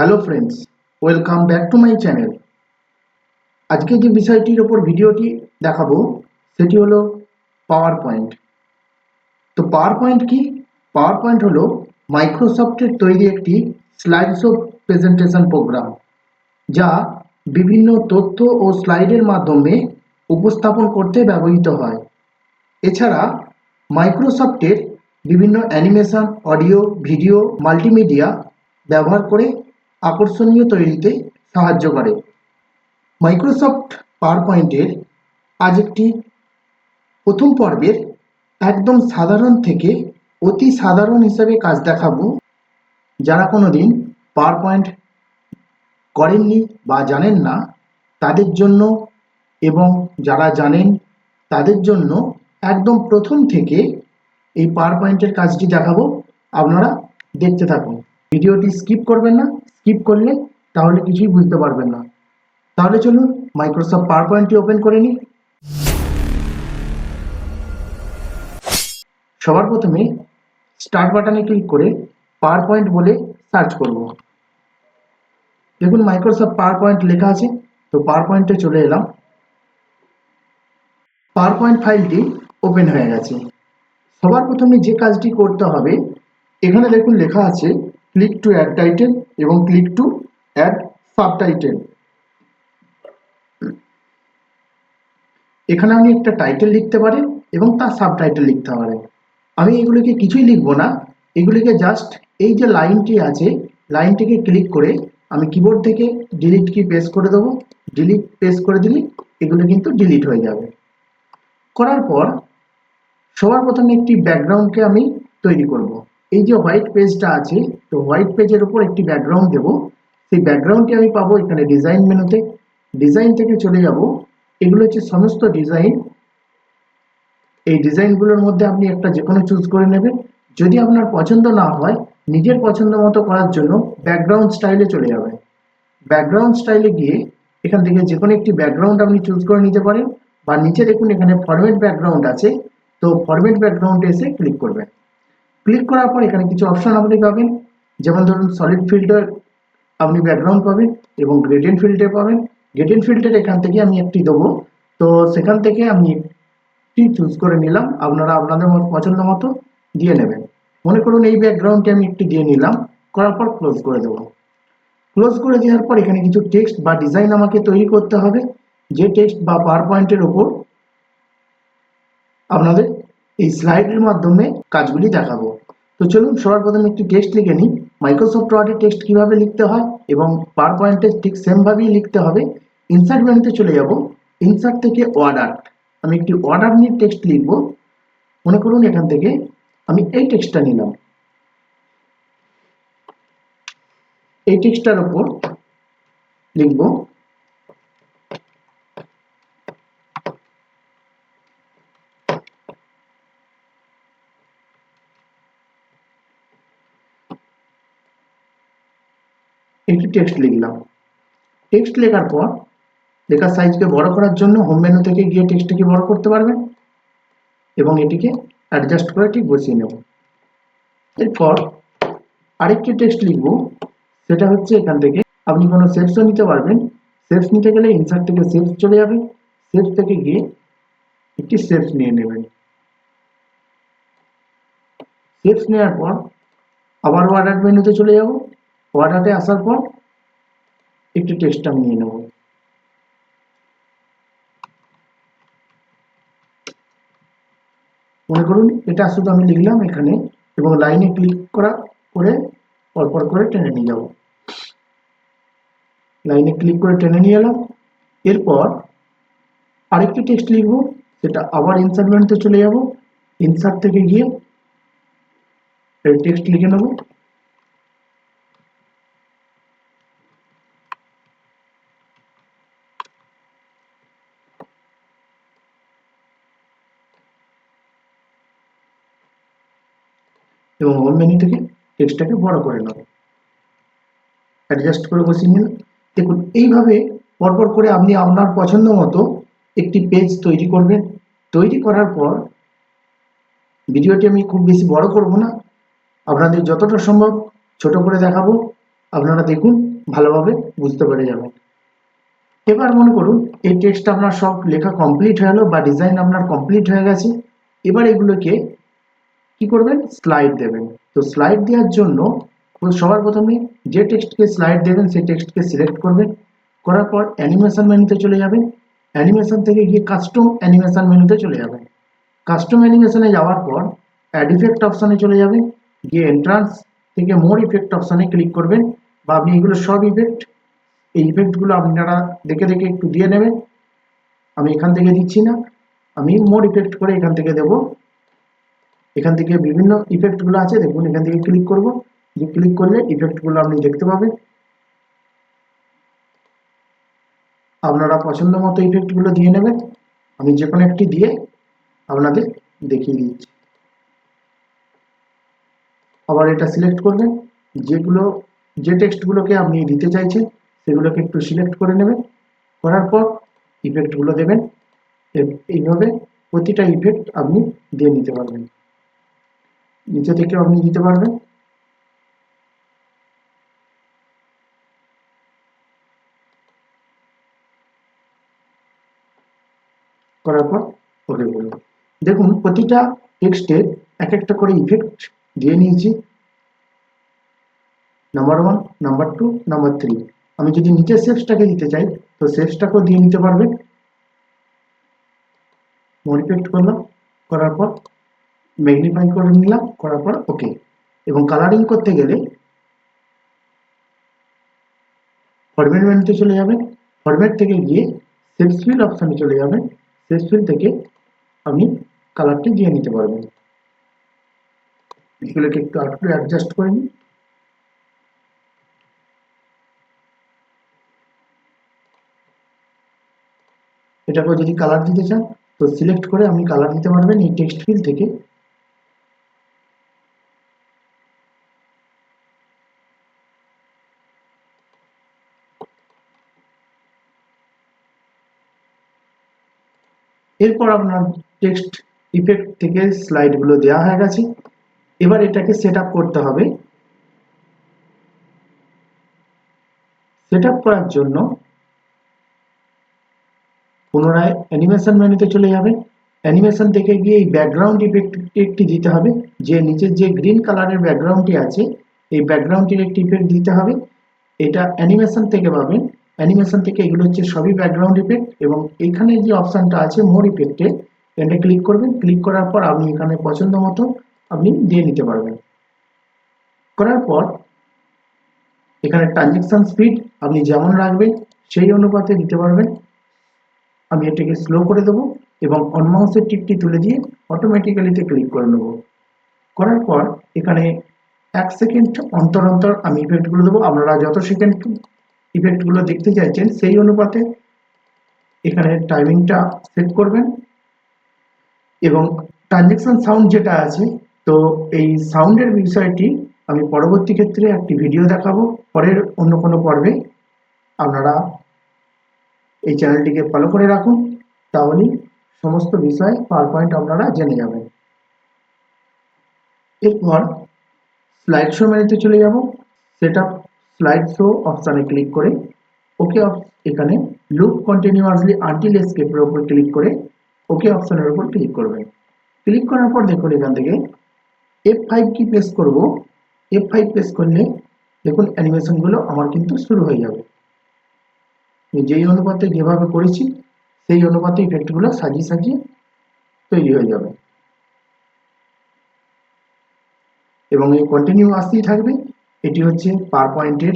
Hello friends welcome back to my channel আজকে যে বিষয়টির ওপর ভিডিওটি দেখাবো, সেটি হলো পাওয়ার পয়েন্ট তো পাওয়ার পয়েন্ট কি? পাওয়ার পয়েন্ট হলো মাইক্রোসফটের তৈরি একটি স্লাইডশো প্রেজেন্টেশন প্রোগ্রাম যা বিভিন্ন তথ্য ও স্লাইডের মাধ্যমে উপস্থাপন করতে ব্যবহৃত হয়। এছাড়া মাইক্রোসফটের বিভিন্ন অ্যানিমেশন অডিও ভিডিও মাল্টিমিডিয়া ব্যবহার করে আকর্ষণীয় তৈরিতে সাহায্য করে। মাইক্রোসফট পাওয়ার পয়েন্টের আজ একটি প্রথম পর্বের একদম সাধারণ থেকে অতি সাধারণ হিসাবে কাজ দেখাবো, যারা কোনো দিন পাওয়ার পয়েন্ট করেননি বা জানেন না, তাদের জন্য এবং যারা জানেন, তাদের জন্য একদম প্রথম থেকে এই পাওয়ার পয়েন্টের কাজটি দেখাবো। আপনারা দেখতে থাকুন। ভিডিওটি স্কিপ করবেন না। স্কিপ করলে তাহলে কিছুই বুঝতে পারবেন না। তাহলে চলুন মাইক্রোসফট পাওয়ার পয়েন্টটি ওপেন করে নিই। সবার প্রথমে স্টার্ট বাটনে ক্লিক করে পাওয়ার পয়েন্ট বলে সার্চ করব। দেখুন মাইক্রোসফট পাওয়ার পয়েন্ট লেখা আছে, তো পাওয়ার পয়েন্টে চলে এলাম। পাওয়ার পয়েন্ট ফাইলটি ওপেন হয়ে গেছে। সবার প্রথমে যে কাজটি করতে হবে, এখানে দেখুন লেখা আছে ক্লিক টু অ্যাড টাইটেল এবং click to add subtitle এখানে আপনি একটা টাইটেল লিখতে পারেন এবং তার সাব টাইটেল লিখতে পারেন আমি এগুলিকে কিছুই লিখব না। এগুলিকে জাস্ট এই যে লাইনটি আছে, লাইনটিকে ক্লিক করে আমি কিবোর্ড থেকে ডিলিট কি প্রেস করে দেবো। ডিলিট প্রেস করে দিলে এগুলো কিন্তু ডিলিট হয়ে যাবে। করার পর সবার প্রথমে একটি ব্যাকগ্রাউন্ডকে আমি তৈরি করব। এই যে হোয়াইট পেজটা আছে, তো হোয়াইট পেজের উপর একটি ব্যাকগ্রাউন্ড দেব। সেই ব্যাকগ্রাউন্ডটি আমি পাবো এখানে ডিজাইন মেনুতে। ডিজাইন থেকে চলে যাব। এগুলো হচ্ছে সমস্ত ডিজাইন এই ডিজাইনগুলোর মধ্যে আপনি একটা যে কোনো চুজ করে নেবেন। যদি আপনার পছন্দ না হয়, নিজের পছন্দ মতো করার জন্য ব্যাকগ্রাউন্ড স্টাইলে চলে যাবেন। ব্যাকগ্রাউন্ড স্টাইলে গিয়ে এখান থেকে যে কোনো একটি ব্যাকগ্রাউন্ড আপনি চুজ করে নিতে পারেন। বা নিচে দেখুন এখানে ফরম্যাট ব্যাকগ্রাউন্ড আছে। তো ফরম্যাট ব্যাকগ্রাউন্ডে এসে ক্লিক করবেন। ক্লিক করার পর এখানে কিছু অপশন আপনি পাবেন। যেমন ধরুন সলিড ফিল্টার আপনি ব্যাকগ্রাউন্ড পাবেন এবং গ্রেডেন ফিল্টার পাবেন। গ্রেডেন ফিল্টার এখান থেকে আমি একটি দেবো। তো সেখান থেকে আমি একটি চুজ করে নিলাম। আপনারা আপনাদের পছন্দ মতো দিয়ে নেবেন। মনে করুন এই ব্যাকগ্রাউন্ডটি আমি একটি দিয়ে নিলাম। করার পর ক্লোজ করে দেবো। ক্লোজ করে দেওয়ার পর এখানে কিছু টেক্সট বা ডিজাইন আমাকে তৈরি করতে হবে। যে টেক্সট বা পাওয়ার পয়েন্টের ওপর আপনাদের এই স্লাইডের মাধ্যমে কাজগুলি দেখাবো। তো চলুন সবার প্রথমে একটি টেক্সট লিখে নিই। মাইক্রোসফট ওয়ার্ডে টেক্সট কীভাবে লিখতে হয় এবং পাওয়ার পয়েন্টে ঠিক সেমভাবেই লিখতে হবে? ইনসার্ট মেনুতে চলে যাব। ইনসার্ট থেকে ওয়ার্ডার আমি একটি অর্ডার নিয়ে টেক্সট লিখব। মনে করুন এখান থেকে আমি এই টেক্সটটা নিলাম। এই টেক্সটটার উপর লিখব একটি টেক্সট লিখলাম। টেক্সট লেখার পর লেখার সাইজকে বড় করার জন্য হোম মেনু থেকে গিয়ে টেক্সটটিকে বড় করতে পারবেন এবং এটিকে অ্যাডজাস্ট করে ঠিক বসিয়ে নেব। এরপর আরেকটি টেক্সট লিখব, সেটা হচ্ছে এখান থেকে আপনি কোনো সেপসও নিতে পারবেন। সেপস নিতে গেলে ইনসার্ট থেকে সেপস চলে যাবে। সেপস থেকে গিয়ে একটি সেপস নিয়ে নেবেন। সেপস নেওয়ার পর আবার ওয়ার্ডার মেনুতে চলে যাব। ওয়ার্ডারে আসার পর একটি টেক্সট আমি নিয়ে নেব। মনে করুন, এটা শুধু আমি লিখলাম এখানে এবং লাইনে ক্লিক করা করে পরপর করে টেনে নিয়ে যাব। লাইনে ক্লিক করে টেনে নিয়ে এলাম, এরপর আরেকটি টেক্সট লিখব, সেটা আবার ইনসার্ট মেনুতে চলে যাব। ইনসার্ট থেকে গিয়ে টেক্সট লিখে নেব। এবং হোম মেনু থেকে টেক্সটটাকে বড় করে নেব অ্যাডজাস্ট করে বসিয়ে নিন দেখুন, এইভাবে পরপর করে আপনি আপনার পছন্দ মতো একটি পেজ তৈরি করবেন। তৈরি করার পর ভিডিওটি আমি খুব বেশি বড় করব না। আপনাদের যতটা সম্ভব ছোট করে দেখাবো। আপনারা দেখুন, ভালোভাবে বুঝতে পেরে যাবেন। এবার মনে করুন, এই টেক্সট আপনার সব লেখা কমপ্লিট হয়ে গেলো বা ডিজাইন আপনার কমপ্লিট হয়ে গেছে। এবার এগুলোকে কি করবেন? স্লাইড দেবেন। তো স্লাইড দেওয়ার জন্য সবার প্রথমে যে টেক্সটকে স্লাইড দেবেন, সেই টেক্সটকে সিলেক্ট করবেন। করার পর অ্যানিমেশন মেনুতে চলে যাবেন। অ্যানিমেশন থেকে গিয়ে কাস্টম অ্যানিমেশন মেনুতে চলে যাবেন। কাস্টম অ্যানিমেশনে যাওয়ার পর অ্যাড ইফেক্ট অপশানে চলে যাবেন। গিয়ে এন্ট্রান্স থেকে মোর ইফেক্ট অপশানে ক্লিক করবেন বা আপনি এগুলো সব ইফেক্ট এই ইফেক্টগুলো আপনারা দেখে দেখে একটু দিয়ে নেবেন। আমি এখান থেকে দিচ্ছি না। আমি মোর ইফেক্ট করে এখান থেকে দেব। এখান থেকে বিভিন্ন ইফেক্টগুলো আছে, দেখুন, এখান থেকে ক্লিক করব। যে ক্লিক করলে ইফেক্টগুলো আপনি দেখতে পাবেন। আপনারা পছন্দ মতো ইফেক্টগুলো দিয়ে নেবেন। আমি যে কোনো একটি দিয়ে আপনাদের দেখিয়ে দিচ্ছি। আবার এটা সিলেক্ট করবেন। যেগুলো, যে টেক্সটগুলোকে আপনি দিতে চাইছেন, সেগুলোকে একটু সিলেক্ট করে নেবেন। করার পর ইফেক্টগুলো দেবেন। এইভাবে প্রতিটা ইফেক্ট আপনি দিয়ে নিতে পারবেন। নিচে থেকে আপনি দিতে পারবেন। করার পর ওকে বলুন। দেখুন, প্রতিটা টেক্সটে এক একটা করে ইফেক্ট দিয়ে নিয়েছি। Number one number two number three আমি যদি নিচের সেপসটাকে দিতে চাই, তো সেপসটাকেও দিয়ে নিতে পারবেন। মডিফাইড করলাম, করার পর ম্যাগনিফাই করে নিলাম, করার পর ওকে এবং কালারিং করতে গেলে ফরম্যাট মেনুতে চলে যাবেন ফরম্যাট থেকে গিয়ে সেপস ফিল অপশানে চলে যাবেন সেপস ফিল থেকে আপনি কালারটি দিয়ে নিতে পারবেন এগুলোকে একটু আরেকটু অ্যাডজাস্ট করে নিই। এটাকেও যদি কালার দিতে চান, তো সিলেক্ট করে আপনি কালার দিতে পারবেন এই টেক্সট ফিল থেকে। এরপর আপনার টেক্সট ইফেক্ট থেকে স্লাইডগুলো দেওয়া হয়ে গেছে। এবার এটাকে সেট করতে হবে। সেট করার জন্য পুনরায় অ্যানিমেশন মেনুতে চলে যাবেন অ্যানিমেশন থেকে গিয়ে এই ব্যাকগ্রাউন্ড ইফেক্ট একটি দিতে হবে। যে নিচের যে গ্রিন কালারের ব্যাকগ্রাউন্ডটি আছে, এই ব্যাকগ্রাউন্ডটির একটি ইফেক্ট দিতে হবে। এটা অ্যানিমেশন থেকে পাবেন। অ্যানিমেশন থেকে এগুলো হচ্ছে সবই ব্যাকগ্রাউন্ড ইফেক্ট এবং এখানে যে অপশানটা আছে মোর ইফেক্টে এটা ক্লিক করবেন। ক্লিক করার পর আপনি এখানে পছন্দ মতো আপনি দিয়ে নিতে পারবেন। করার পর এখানে ট্রানজেকশন স্পিড আপনি যেমন রাখবেন সেই অনুপাতে দিতে পারবেন। আমি এটাকে স্লো করে দেবো এবং অন মাউসের টিপটি তুলে দিয়ে অটোমেটিক্যালিতে ক্লিক করে নেব। করার পর এখানে এক সেকেন্ড অন্তর অন্তর আমি ইফেক্টগুলো দেবো। আপনারা যত সেকেন্ড ইফেক্টগুলো দেখতে চাইছেন, সেই অনুপাতে এখানে টাইমিংটা সেট করবেন। এবং ট্রানজেকশন সাউন্ড যেটা আছে, তো এই সাউন্ডের বিষয়টি আমি পরবর্তী ক্ষেত্রে একটি ভিডিও দেখাবো। পরের অন্য কোনো পর্বে আপনারা এই চ্যানেলটিকে ফলো করে রাখুন, তাহলেই সমস্ত বিষয় পাওয়ার পয়েন্ট আপনারা জেনে যাবেন। এরপর স্লাইড শো মেনুতে চলে যাব। সেট আপ স্লাইড শো অপশানে ক্লিক করে ওকে এখানে লুক কন্টিনিউয়াসলি আনটিল এসকেপের উপর ক্লিক করে ওকে অপশানের উপর ক্লিক করবেন ক্লিক করার পর দেখুন এখান থেকে এফ ফাইভ কি প্রেস করব? এফ ফাইভ প্রেস করলে দেখুন অ্যানিমেশনগুলো আমার কিন্তু শুরু হয়ে যাবে। যেই অনুপাতে যেভাবে করেছি, সেই অনুপাতে ইফেক্টগুলো সাজিয়ে সাজিয়ে তৈরি হয়ে যাবে। এবং এই কন্টিনিউ আসতেই থাকবে এটি হচ্ছে পার পয়েন্টের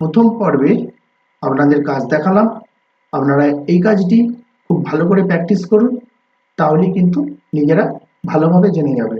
প্রথম পর্বে আপনাদের কাজ দেখালাম। আপনারা এই কাজটি খুব ভালো করে প্র্যাকটিস করুন, তাহলেই কিন্তু নিজেরা ভালোভাবে জেনে যাবে।